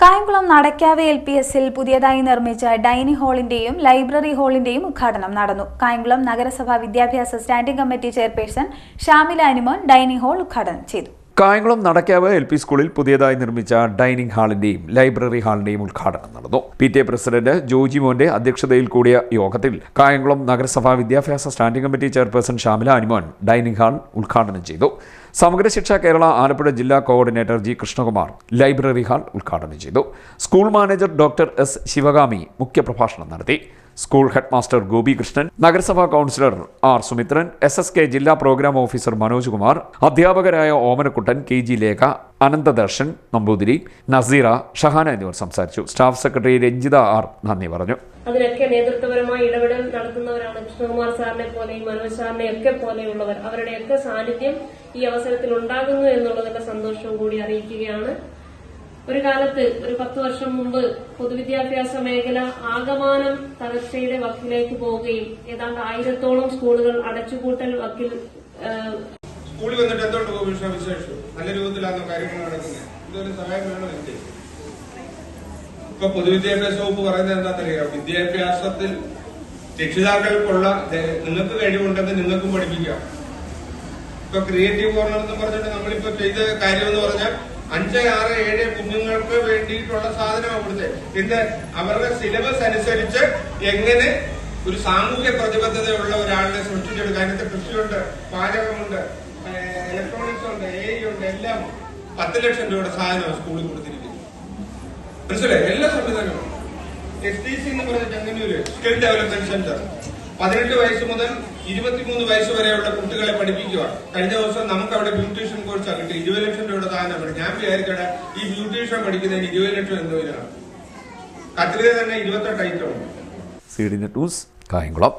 Kayamkulam Nadakkavu L P എസിൽ പുതിയതായി നിർമ്മിച്ച ഡൈനിങ് ഹാളിന്റെയും ലൈബ്രറി ഹാളിന്റെയും ഉദ്ഘാടനം നടന്നു. കായംകുളം നഗരസഭാ വിദ്യാഭ്യാസ standing committee chairperson Shamila Animon dining hall ഉദ്ഘാടനം ചെയ്തു. കായംകുളം നടക്കാവ് എൽ പി സ്കൂളിൽ പുതിയതായി നിർമ്മിച്ച ഡൈനിങ് ഹാളിന്റെയും ലൈബ്രറി ഹാളിന്റെയും ഉദ്ഘാടനം നടന്നു. P T A president Joji മോന്റെ അധ്യക്ഷതയിൽ കൂടിയ യോഗത്തിൽ കായംകുളം നഗരസഭാ വിദ്യാഭ്യാസ standing committee chairperson Shamila Anumon dining hall ഉദ്ഘാടനം ചെയ്തു. സമഗ്ര ശിക്ഷ കേരള ആലപ്പുഴ ജില്ലാ coordinator G Krishnakumar library hall ഉദ്ഘാടനം ചെയ്തു. School manager doctor S Sivagami മുഖ്യപ്രഭാഷണം നടത്തി. സ്കൂൾ ഹെഡ്മാസ്റ്റർ ഗോപികൃഷ്ണൻ നഗരസഭാ councillor R Sumithran S S K ജില്ലാ പ്രോഗ്രാം ഓഫീസർ മനോജ് കുമാർ അധ്യാപകരായ ഓമനക്കുട്ടൻ കെ ജി ലേഖ അനന്തദർശൻ നമ്പൂതിരി നസീറ ഷഹാന എന്നിവർ സംസാരിച്ചു. സ്റ്റാഫ് സെക്രട്ടറി രഞ്ജിത ആർ നന്ദി പറഞ്ഞു. അതിനൊക്കെ നേതൃത്വപരമായി ഇടപെടൽ നടത്തുന്നവരാണ്. കൃഷ്ണകുമാർ സാറിനെ പോലെയും മനോജ് സാറിനെ ഒക്കെ പോലെയുള്ളവർ. അവരുടെയൊക്കെ സാന്നിധ്യം ഈ അവസരത്തിൽ ഉണ്ടാകുന്നു എന്നുള്ളതിന്റെ സന്തോഷവും കൂടി അറിയിക്കുകയാണ്. ഒരു കാലത്ത് ഒരു പത്ത് വർഷം മുമ്പ് പൊതുവിദ്യാഭ്യാസ മേഖല ആകമാനം തകർച്ചയുടെ വക്കിലേക്ക് പോവുകയും ഏതാണ്ട് ആയിരത്തോളം സ്കൂളുകൾ അടച്ചുപൂട്ടൽ വക്കിൽ സ്കൂളിൽ വന്നിട്ട് എന്തുകൊണ്ട് പോകും വിശേഷം? നല്ല രൂപത്തിലാണോ കാര്യങ്ങൾ നടക്കുന്നത് ഇപ്പൊ പൊതുവിദ്യാഭ്യാസ വകുപ്പ് പറയുന്നത് എന്താണെന്നറിയാം? വിദ്യാഭ്യാസത്തിൽ രക്ഷിതാക്കൾക്കുള്ള നിങ്ങൾക്ക് കഴിവുണ്ടെങ്കിൽ നിങ്ങൾക്കും പഠിപ്പിക്കാം. ഇപ്പൊ ക്രിയേറ്റീവ് കോർണർ എന്ന് പറഞ്ഞിട്ട് നമ്മളിപ്പോ ചെയ്ത കാര്യം എന്ന് പറഞ്ഞാൽ അഞ്ച് ആറ് ഏഴ് കുഞ്ഞുങ്ങൾക്ക് വേണ്ടിയിട്ടുള്ള സാധനം അവിടുത്തെ. ഇന്ന് അവരുടെ സിലബസ് അനുസരിച്ച് എങ്ങനെ ഒരു സാമൂഹ്യ പ്രതിബദ്ധതയുള്ള ഒരാളിനെ സൃഷ്ടിച്ചെടുക്കുക അതിനകത്ത് കൃഷിയുണ്ട് പാചകമുണ്ട് ഇലക്ട്രോണിക്സ് ഉണ്ട് എ ഉണ്ട് എല്ലാം പത്ത് ലക്ഷം രൂപയുടെ സാധനം സ്കൂളിൽ കൊടുത്തിരിക്കുന്നു മനസ്സിലായി? എല്ലാ സംവിധാനവും എസ് ടി സി എന്ന് പറഞ്ഞ ചെങ്ങന്നൂര് സ്കിൽ ഡെവലപ്മെന്റ് സെന്റർ പതിനെട്ട് വയസ്സ് മുതൽ ഇരുപത്തിമൂന്ന് വയസ്സ് വരെയുള്ള കുട്ടികളെ പഠിപ്പിക്കുക കഴിഞ്ഞ ദിവസം നമുക്ക് അവിടെ ബ്യൂട്ടീഷ്യൻ കോഴ്സ് കിട്ടി ഇരുപത് ലക്ഷം രൂപയുടെ സാധനം ഞാൻ വിചാരിക്കട്ടെ ഈ ബ്യൂട്ടീഷ്യൻ പഠിക്കുന്നതിന് ഇരുപത് ലക്ഷം എന്തോരാണ് കത്രിക തന്നെ ഇരുപത്തെട്ട് item C D news Kayamkulam.